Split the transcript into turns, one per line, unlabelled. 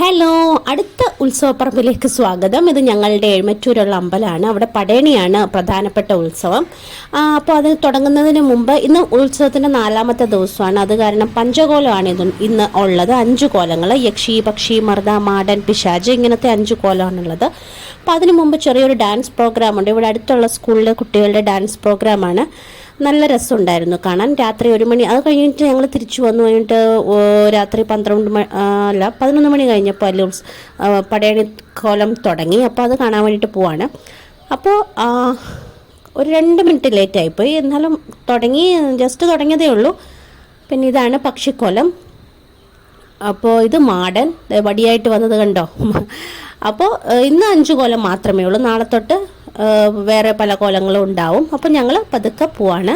Hello അടുത്ത ഉത്സവപ്പറമ്പിലേക്ക് സ്വാഗതം. ഇത് ഞങ്ങളുടെ എഴുമറ്റൂരുള്ള അമ്പലമാണ്. അവിടെ പടയണിയാണ് പ്രധാനപ്പെട്ട ഉത്സവം. അപ്പോൾ അത് തുടങ്ങുന്നതിന് മുമ്പ് ഇന്ന് ഉത്സവത്തിന്റെ നാലാമത്തെ ദിവസമാണ്. അത് കാരണം പഞ്ചകോലമാണ് ഇത് ഇന്ന് ഉള്ളത്. അഞ്ച് കോലങ്ങൾ യക്ഷി പക്ഷി മർദ്ദ മാടൻ പിശാജ് ഇങ്ങനത്തെ അഞ്ച് കോലമാണുള്ളത്. അപ്പോൾ അതിന് മുമ്പ് ചെറിയൊരു ഡാൻസ് പ്രോഗ്രാം ഉണ്ട്. ഇവിടെ അടുത്തുള്ള സ്കൂളിലെ കുട്ടികളുടെ ഡാൻസ് പ്രോഗ്രാമാണ് നല്ല രസമുണ്ടായിരുന്നു കാണാൻ. രാത്രി ഒരു മണി അത് കഴിഞ്ഞിട്ട് ഞങ്ങൾ തിരിച്ചു വന്നു. കഴിഞ്ഞിട്ട് രാത്രി പന്ത്രണ്ട് മണി അല്ല പതിനൊന്ന് മണി കഴിഞ്ഞപ്പോൾ അല്ലൂർ പടയണി കോലം തുടങ്ങി. അപ്പോൾ അത് കാണാൻ വേണ്ടിയിട്ട് പോവാണ്. അപ്പോൾ ഒരു രണ്ട് മിനിറ്റ് ലേറ്റ് ആയിപ്പോയി. എന്നാലും തുടങ്ങി ജസ്റ്റ് തുടങ്ങിയതേ ഉള്ളൂ. പിന്നെ ഇതാണ് പക്ഷിക്കോലം. അപ്പോൾ ഇത് മാടൻ. വടിയായിട്ട് വന്നത് കണ്ടോ? അപ്പോൾ ഇന്ന് അഞ്ച് കോലം മാത്രമേ ഉള്ളൂ. നാളെ തൊട്ട് വേറെ പല കോലങ്ങളും ഉണ്ടാവും. അപ്പോൾ ഞങ്ങൾ പതുക്കെ പോവാണ്.